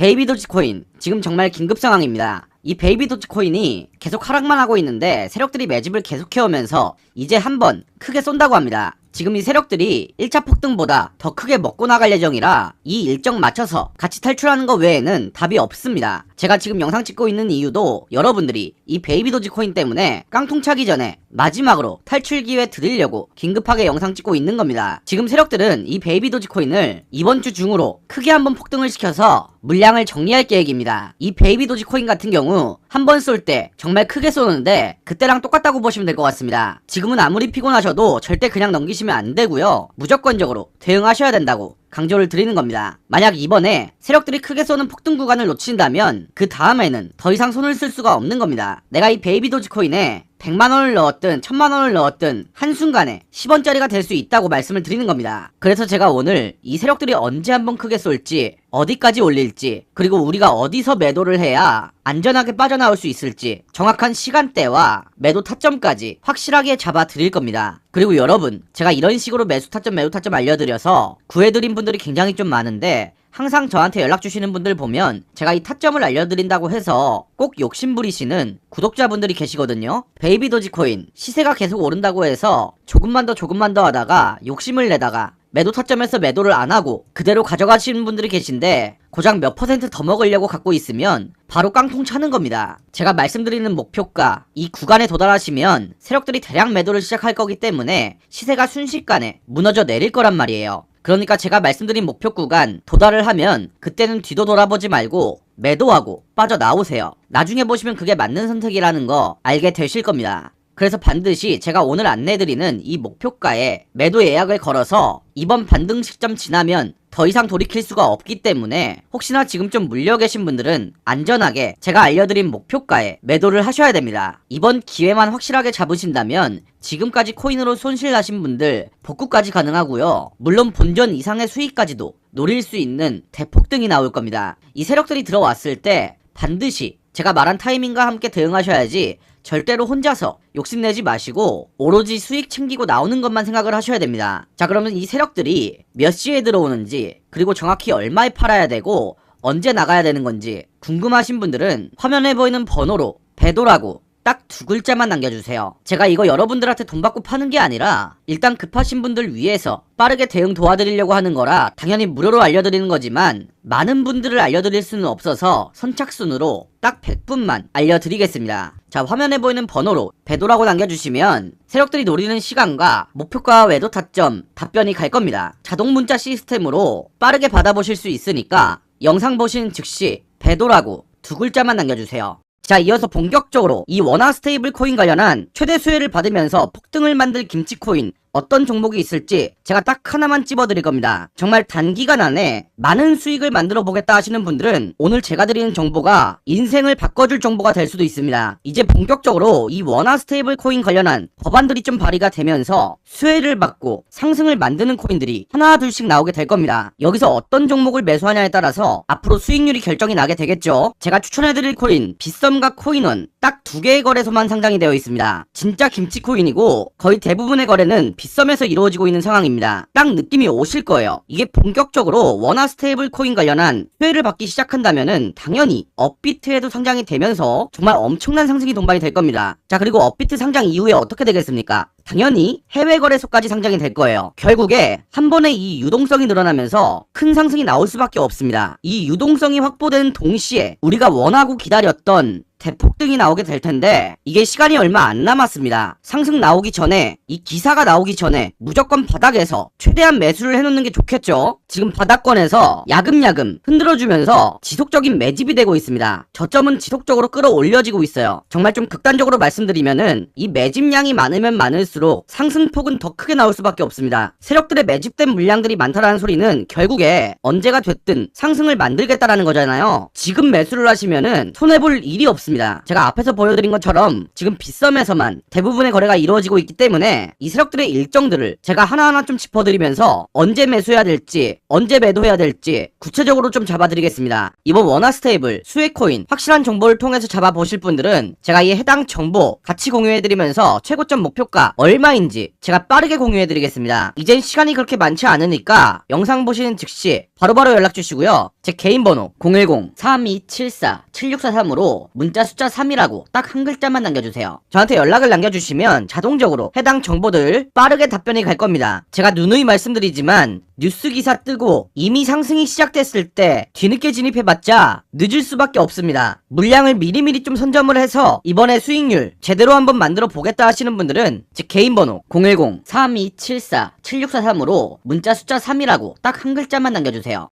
베이비 도지코인 지금 정말 긴급 상황입니다. 이 베이비 도지코인이 계속 하락만 하고 있는데 세력들이 매집을 계속해오면서 이제 한번 크게 쏜다고 합니다. 지금 이 세력들이 1차 폭등보다 더 크게 먹고 나갈 예정이라 이 일정 맞춰서 같이 탈출하는 것 외에는 답이 없습니다. 제가 지금 영상 찍고 있는 이유도 여러분들이 이 베이비 도지코인 때문에 깡통 차기 전에 마지막으로 탈출 기회 드리려고 긴급하게 영상 찍고 있는 겁니다. 지금 세력들은 이 베이비 도지코인을 이번 주 중으로 크게 한번 폭등을 시켜서 물량을 정리할 계획입니다. 이 베이비 도지코인 같은 경우 한 번 쏠 때 정말 크게 쏘는데 그때랑 똑같다고 보시면 될 것 같습니다. 지금은 아무리 피곤하셔도 절대 그냥 넘기시 면 안 되고요. 무조건적으로 대응하셔야 된다고 강조를 드리는 겁니다. 만약 이번에 세력들이 크게 쏘는 폭등 구간을 놓친다면 그 다음에는 더 이상 손을 쓸 수가 없는 겁니다. 내가 이 베이비 도지코인에 100만원을 넣었든 1000만원을 넣었든 한순간에 10원짜리가 될 수 있다고 말씀을 드리는 겁니다. 그래서 제가 오늘 이 세력들이 언제 한번 크게 쏠지 어디까지 올릴지 그리고 우리가 어디서 매도를 해야 안전하게 빠져나올 수 있을지 정확한 시간대와 매도 타점까지 확실하게 잡아 드릴 겁니다. 그리고 여러분 제가 이런 식으로 매수 타점 매도 타점 알려드려서 구해드린 분 들이 굉장히 좀 많은데 항상 저한테 연락 주시는 분들 보면 제가 이 타점을 알려드린다고 해서 꼭 욕심 부리시는 구독자분들이 계시거든요. 베이비 도지코인 시세가 계속 오른다고 해서 조금만 더 조금만 더 하다가 욕심을 내다가 매도 타점에서 매도를 안 하고 그대로 가져가시는 분들이 계신데 고작 몇 퍼센트 더 먹으려고 갖고 있으면 바로 깡통 차는 겁니다. 제가 말씀드리는 목표가 이 구간에 도달하시면 세력들이 대량 매도를 시작할 거기 때문에 시세가 순식간에 무너져 내릴 거란 말이에요. 그러니까 제가 말씀드린 목표 구간 도달을 하면 그때는 뒤도 돌아보지 말고 매도하고 빠져나오세요. 나중에 보시면 그게 맞는 선택이라는 거 알게 되실 겁니다. 그래서 반드시 제가 오늘 안내드리는 이 목표가에 매도 예약을 걸어서 이번 반등 시점 지나면 더 이상 돌이킬 수가 없기 때문에 혹시나 지금 좀 물려 계신 분들은 안전하게 제가 알려드린 목표가에 매도를 하셔야 됩니다. 이번 기회만 확실하게 잡으신다면 지금까지 코인으로 손실 나신 분들 복구까지 가능하고요. 물론 본전 이상의 수익까지도 노릴 수 있는 대폭등이 나올 겁니다. 이 세력들이 들어왔을 때 반드시 제가 말한 타이밍과 함께 대응하셔야지 절대로 혼자서 욕심내지 마시고 오로지 수익 챙기고 나오는 것만 생각을 하셔야 됩니다. 자 그러면 이 세력들이 몇 시에 들어오는지 그리고 정확히 얼마에 팔아야 되고 언제 나가야 되는 건지 궁금하신 분들은 화면에 보이는 번호로 배도라고 딱 두 글자만 남겨주세요. 제가 이거 여러분들한테 돈 받고 파는 게 아니라 일단 급하신 분들 위해서 빠르게 대응 도와드리려고 하는 거라 당연히 무료로 알려드리는 거지만 많은 분들을 알려드릴 수는 없어서 선착순으로 딱 100분만 알려드리겠습니다. 자 화면에 보이는 번호로 배도라고 남겨주시면 세력들이 노리는 시간과 목표가 외도 타점 답변이 갈 겁니다. 자동 문자 시스템으로 빠르게 받아보실 수 있으니까 영상 보신 즉시 배도라고 두 글자만 남겨주세요. 자, 이어서 본격적으로 이 원화 스테이블 코인 관련한 최대 수혜를 받으면서 폭등을 만들 김치 코인 어떤 종목이 있을지 제가 딱 하나만 찝어드릴 겁니다. 정말 단기간 안에 많은 수익을 만들어 보겠다 하시는 분들은 오늘 제가 드리는 정보가 인생을 바꿔줄 정보가 될 수도 있습니다. 이제 본격적으로 이 원화 스테이블 코인 관련한 법안들이 좀 발의가 되면서 수혜를 받고 상승을 만드는 코인들이 하나 둘씩 나오게 될 겁니다. 여기서 어떤 종목을 매수하냐에 따라서 앞으로 수익률이 결정이 나게 되겠죠. 제가 추천해드릴 코인 빗썸과 코인은 딱 두 개의 거래소만 상장이 되어 있습니다. 진짜 김치 코인이고 거의 대부분의 거래는 빗썸에서 이루어지고 있는 상황입니다. 딱 느낌이 오실 거예요. 이게 본격적으로 원화 스테이블 코인 관련한 수혜를 받기 시작한다면은 당연히 업비트에도 상장이 되면서 정말 엄청난 상승이 동반이 될 겁니다. 자 그리고 업비트 상장 이후에 어떻게 되겠습니까? 당연히 해외 거래소까지 상장이 될 거예요. 결국에 한 번에 이 유동성이 늘어나면서 큰 상승이 나올 수밖에 없습니다. 이 유동성이 확보되는 동시에 우리가 원하고 기다렸던 대폭등이 나오게 될 텐데 이게 시간이 얼마 안 남았습니다. 상승 나오기 전에 이 기사가 나오기 전에 무조건 바닥에서 최대한 매수를 해놓는 게 좋겠죠. 지금 바닥권에서 야금야금 흔들어주면서 지속적인 매집이 되고 있습니다. 저점은 지속적으로 끌어올려지고 있어요. 정말 좀 극단적으로 말씀드리면은 이 매집량이 많으면 많을수록 상승폭은 더 크게 나올 수밖에 없습니다. 세력들의 매집된 물량들이 많다라는 소리는 결국에 언제가 됐든 상승을 만들겠다라는 거잖아요. 지금 매수를 하시면은 손해볼 일이 없 습니다. 제가 앞에서 보여드린 것처럼 지금 빗썸에서만 대부분의 거래가 이루어지고 있기 때문에 이 세력들의 일정들을 제가 하나하나 좀 짚어드리면서 언제 매수해야 될지 언제 매도해야 될지 구체적으로 좀 잡아드리겠습니다. 이번 원화 스테이블 수혜코인 확실한 정보를 통해서 잡아보실 분들은 제가 이 해당 정보 같이 공유해드리면서 최고점 목표가 얼마인지 제가 빠르게 공유해드리겠습니다. 이젠 시간이 그렇게 많지 않으니까 영상 보시는 즉시 바로바로 연락 주시고요. 제 개인 번호 010-3274-7643으로 문자 숫자 3이라고 딱 한 글자만 남겨주세요. 저한테 연락을 남겨주시면 자동적으로 해당 정보들 빠르게 답변이 갈 겁니다. 제가 누누이 말씀드리지만 뉴스 기사 뜨고 이미 상승이 시작됐을 때 뒤늦게 진입해봤자 늦을 수밖에 없습니다. 물량을 미리미리 좀 선점을 해서 이번에 수익률 제대로 한번 만들어 보겠다 하시는 분들은 제 개인 번호 010-3274-7643으로 문자 숫자 3이라고 딱 한 글자만 남겨주세요.